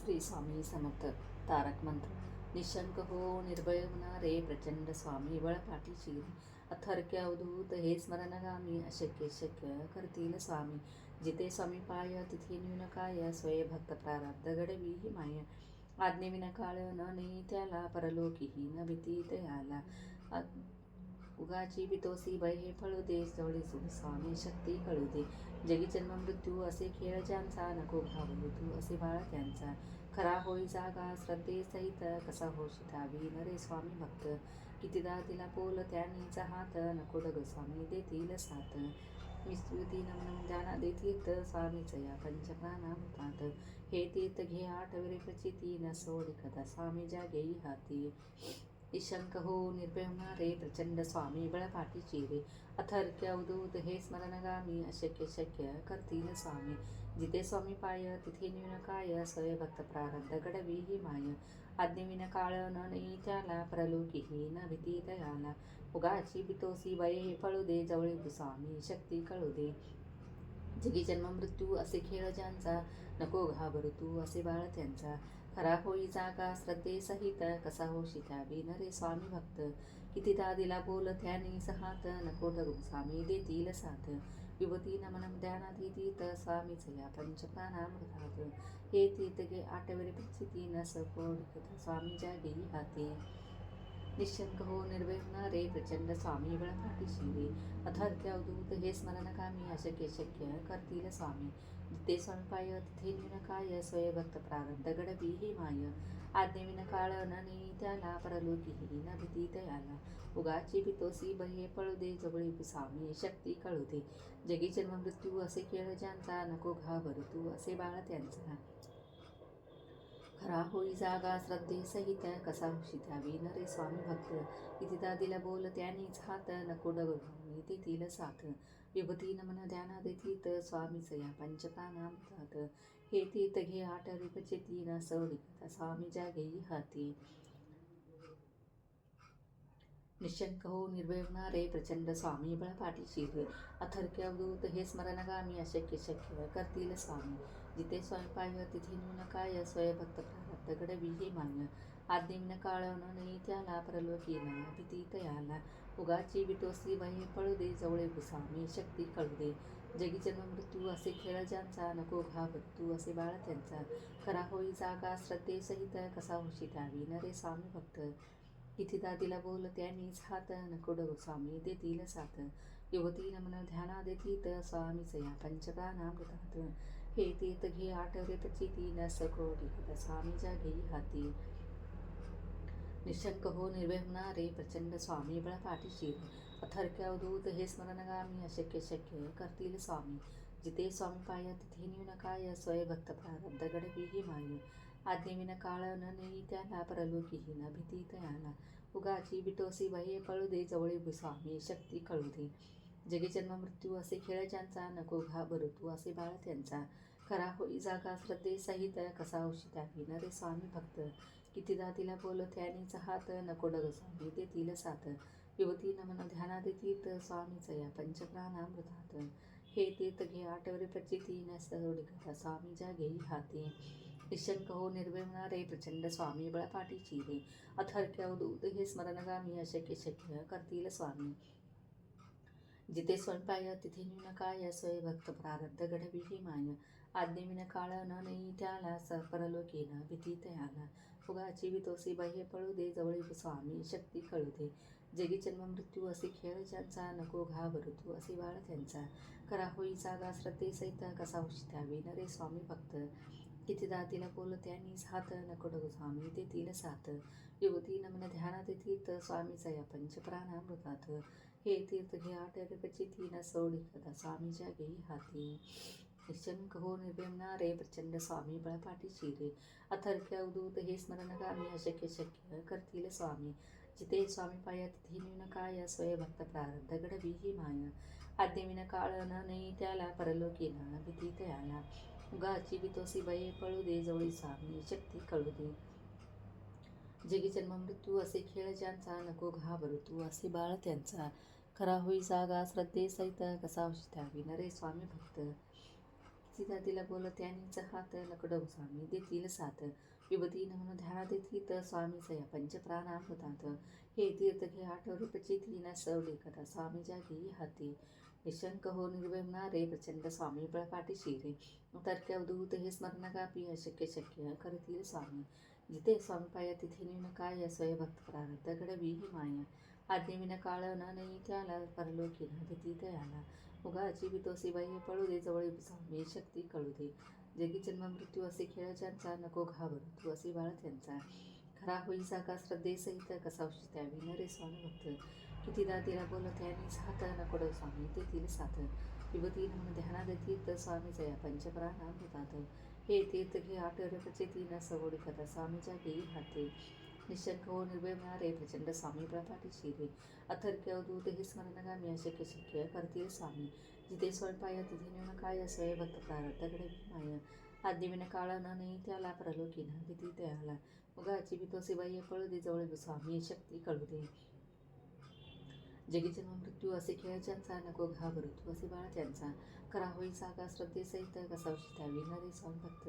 श्री स्वामी समर्थ तारक मंत्र। निशंक हो निर्भय होणारे प्रचंड स्वामी बळपाठीशी अथर्क्य अवधूत हे स्मरणगामी अशक्य शक्य करतील स्वामी। जिथे स्वामी पाय तिथे न्यून काय स्वय भक्त प्रारब्ध घडवी ही माय। आज्ञेविना काळ न नेई त्याला परलोकीही न भीती तयाला उगाची बितोसी बहे हे फळू दे जवळी सुख स्वामी शक्ती कळू दे जगी जन्म मृत्यू असे खेळ ज्यांचा नको भाव तू असे बाळ त्यांचा खरा होई जागा श्रद्धे सहित कसा हो शितावी नरे स्वामी भक्त कितीदा तिला पोल त्यांनीच हात नको डग स्वामी देतील साथ विस्तृती नमन जाना देतीत स्वामीच या पंचप्राणामृतात हे तीर्थ घे आठवरे प्रचिती न सोडी कदा स्वामी जागेई हाती निशंक हो निर्भय रे प्रचंड स्वामी बळपाठीची रे अथर्क अवधूत हे स्मरणगामी अशक्य शक्य करतील स्वामी जिथे स्वामी पाय तिथे न्यूनकाय स्वय भक्त प्रारब्ध घडवी ही माय आज्ञविन काळ न नाही त्याला परलोकीही न भीती दयाला उगाची बितोसी वय हे पळू दे जवळी स्वामी शक्ती कळू दे जगी जन्म मृत्यू असे खेळ ज्यांचा नको घाबरू तू असे बाळ त्यांचा खरा होई जागा श्रद्धे सहित कसा हो शितावी नरे स्वामी भक्त कितीदा दिला बोल त्याने सहात नको डगू स्वामी देतील साथ. युवती नमनम ध्यानात येतीत स्वामीच या पंचप्राणामृतात हे तीर्थ गे आठवेळी प्रचिती न सपोड स्वामी ज्या गेली हाती निशंक हो निर्भय रे प्रचंड स्वामी बळपाठीशी रे अथर्क्य अवधूत हे स्मरणकामी अशक्य शक्य करतील स्वामी जिथे स्वयंपाय तिथे न्यून काय स्वय भक्त प्रारब्ध ही माय। आज्ञेविन काळ न त्याला परलोकीही न भीती तयाला उगाची पितोसी बहे पळू दे जवळी स्वामी शक्ती कळू दे जगी जन्म मृत्यू असे केळ ज्यांचा नको घाबरू तू असे बाळ त्यांचा। खरा होई जागा श्रद्धेसहित कसा शितावी नरे स्वामी भक्त. कितीदा दिला बोल त्यांनीच हात नको डगमी देतील साथ. विभूती नमन ध्याना देतीत स्वामीच या पंचप्राणामृतात हे तीर्थ घे आठ रिपचेती न सौ स्वामी जागे हाती. निशंक हो निर्भय प्रचंड स्वामी बळपाठीशी रे अथर्क्य अवधूत हे स्मरणगामी अशक्य शक्य करतील स्वामी। जिथे स्वयंपाय तिथे न्यून काय स्वयंभक्त प्रारब्ध घडवी हे मान्य। आदिम्न काळ नाही त्याला परलोकी ना भीती तयाला उगाची विटोसी वही पळू दे जवळे हो स्वामी शक्ती कळू दे। जगी जन्म मृत्यू असे खेळ ज्यांचा नको घा तू असे बाळ त्यांचा। खरा होई जागा श्रद्धेसहित कसा होशी न नरे स्वामी भक्त। इथे दादीला बोल त्यांनीच हात नको डगू स्वामी देतील साथ युवती नमन ध्याना देतीत स्वामीच या पंचप्राणामृतात हे तीर्थ घे आठवरे चिती न सकोटी कथा स्वामीच्या जागेही हाती. निशंक हो निर्भय होणारे प्रचंड स्वामी बळपाठीशी. अथर्क्य अवधूत हे स्मरणगामी अशक्य शक्य करतील स्वामी. जिथे स्वामी पाय तिथे न्यून काय स्वय भक्त प्रारब्ध गडवी ही माय. आज्ञेविन काळ न नेई त्याला परलोकीही न भीती तयाला उगाची बिटोसी वये कळू दे जवळी स्वामी शक्ती कळू दे. जगी जन्म मृत्यू असे खेळ ज्यांचा नको घाबरू तू असे बाळ त्यांचा. खरा होई जागा श्रद्धे सहित कसा औषधावी रे स्वामी भक्त कितीदा तिला बोल त्यानीच हात नको डग स्वामी देतील साथ. युवती नमन ध्याना देतीत स्वामीच या पंचप्राणामृतात. हे ते घे आठवरे प्रचिती न सवडी कथा स्वामी जागे हाती. निशंक हो निर्भय प्रचंड स्वामी बळपाठीची हे अथर्क्य अवधूत हो हे स्मरणगामी अशक्य शक्य करतील स्वामी. जिथे स्वयंपाय तिथे न्यूनकाय स्वय भक्त प्रारब्ध घडवी माय. आज्ञेविन काळ न नाही त्याला स परलोकी भीती तयाला फुगाची वितोसी बाह्य पळू दे जवळी स्वामी शक्ती कळू दे. जगी जन्म मृत्यू असे खेळ ज्यांचा नको घाबरू तू असे बाळ त्यांचा. खरा होई जागा श्रद्धे सहित कसा उशितावी रे स्वामी भक्त. कितीदा तिला बोल त्यांनीच हात नको डगू स्वामी देतील साथ. युवती नमन ध्याना तीर्थ स्वामीचा या पंचप्राणामृतात. हे तीर्थ घे आटरपची तीन सवडी कथा स्वामी जागेही हाती. निशंक हो निर्भयणारे प्रचंड स्वामी बळपाठीशी रे अथर्क्या उदूत हे स्मरणगामी अशक्य शक्य करतील स्वामी. जिथे स्वामी पाया तिथे न्यून काय स्वय भक्त प्रारब्ध घडवी ही माय. आद्यविन काळ न नाही त्याला परलोकी ना भीती त्याला. उगाची बितोसी बाई पळू दे जवळी स्वामी शक्ती कळू दे. जगी जन्म मृत्यू असे खेळ ज्यांचा नको घाबरू तू असे बाळ त्यांचा. खरा होई जागा श्रद्धे सहित कसा त्यावी नरे स्वामी भक्त. किती दादीला बोलत त्यांनीच हात लकडव स्वामी देतील साथ. विभूतीनं म्हणून ध्यानात स्वामी स्वामीचं पंचप्राणा होतात. हे तीर्थ घे आठवरे प्रचिती न सवली कथा स्वामी जागी हाती. निशंक हो निर्वमणारे प्रचंड स्वामी बळपाटी शिरे. तर्क अवधूत हे स्मरण गापी अशक्य शक्य करतील स्वामी. जिथे स्वामी पाया तिथे न्यून काय? स्वय भक्त प्रारब्ध घडवी ही माया. आज्ञेविना काळ न नाही त्याला परलोकी न भीती तयाला उगाची बितोसी बाई पळू दे जवळ स्वामी शक्ती कळू दे. जगी जन्म मृत्यू असे खेळ ज्यांचा नको घाबर तू असे बाळ त्यांचा खरा होई साका श्रद्धेसहित कसा त्यावी रे स्वामी भक्त कितीदा तिला बोलत आणि साथ नकोड स्वामी ते तेथील साथ विभूती म्हणून ध्यानात तीर्थ तर स्वामीचं या पंचप्राणाम होतात हे तीर्थ घे आठवड्याचे तीन सवडी कथा स्वामीच्या घेई हाते. निशंक हो निर्भय मिळारे प्रचंड स्वामी प्रपाटी शिरे अथर्क अवधूत हे स्मरणगामी अशक्य शक्य करतील स्वामी जिथे स्वयंपाया तिथे नेऊन काय स्वय भक्त प्रारब्धकडे माय आदिविन काळ न नाही त्याला प्रलोकी ना किती त्याला उगाची तो शिवाय कळू दे जवळ स्वामी शक्ती कळू दे जगी जन्म मृत्यू असे खेळ ज्यांचा नको घाबरू तू असे बाळ त्यांचा करा होई सागा श्रद्धेसहित कसा त्यावी नरे स्वामी भक्त.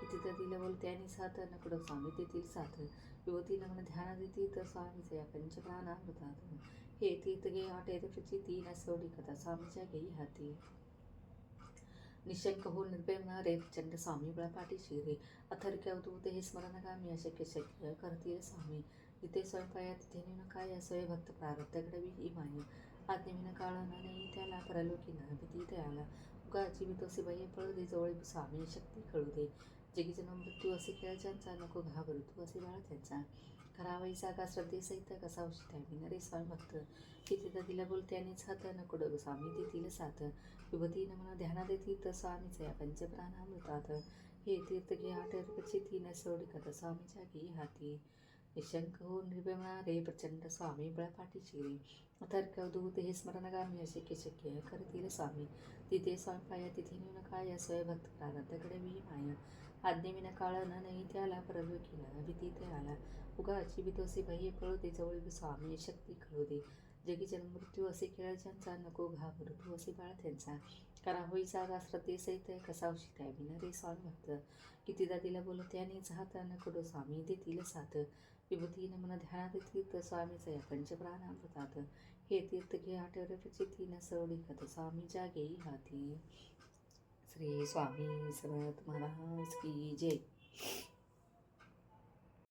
किती तर दिलं बोल त्याने साथ नकडो स्वामी देतील साथ. युवती लग्न ध्यान देती तर स्वामीचे या पंचप्राणा होतात हे तीर्थ गे वाटे तुझी तीन सोडी कथा स्वामीच्या घेई हाती. निशंक हो निर्भय चंड स्वामी बळपाटी शिरे अथर्क अवधूत हे स्मरणगामी अशक्य शक्य करतील स्वामी. इथे स्वयंपाया तिथे नेऊन काय स्वय भक्त प्रारब्ध घडवी ही माय. आज्ञेविन काळ न नाही त्याला परलोकी न भीती त्याला उगाची बितोसी बाई पळू दे जवळ स्वामी शक्ती कळू दे. जगी जन्म मृत्यू असे खेळ ज्यांचा नको घाबरू तू असे बाळ त्यांचा. खरा वैसा का श्रद्धेसहित कसा त्यावी नरे स्वामी भक्त. तिथे तर दिला बोल त्यांनीच हात नको डगू स्वामी देतील साथ. विभूती नमन ध्याना येतील तर स्वामीचं या पंचप्राणामृतात हे तीर्थ घे आठवरची तीन सोडी कथा स्वामीच्या घे हाती. निशंक हो निर्भयणारे प्रचंड स्वामी बळपाठी शिरी अथर्क दूत हे स्मरणगामी अशक्य शक्य करतील स्वामी तिथे स्वामी पाया तिथे नेऊन काय स्वय भक्त प्रारब्धकडे मी माया. आज्ञेविन काळ न नाही त्याला परलोकी केला भीती ते आला उगाची भीतोसी भय कळू दे जवळ स्वामी शक्ती कळू दे. जगी जन्म मृत्यू असे खेळ ज्यांचा नको घा तू असे बाळ त्यांचा. करा होई जागा श्रद्धेसहित कसा त्या रे स्वामी भक्त कितीदा बोलत बोल त्यानेच न नको स्वामी देतील साथ? विभूती मन ध्यानात येतील तर स्वामीचं या पंचप्राणामृतात हे तीर्थ घे आठवड्याची तीन सवडी कथ स्वामी जागेई हाती. श्री स्वामी समर्थ महाराज की जय.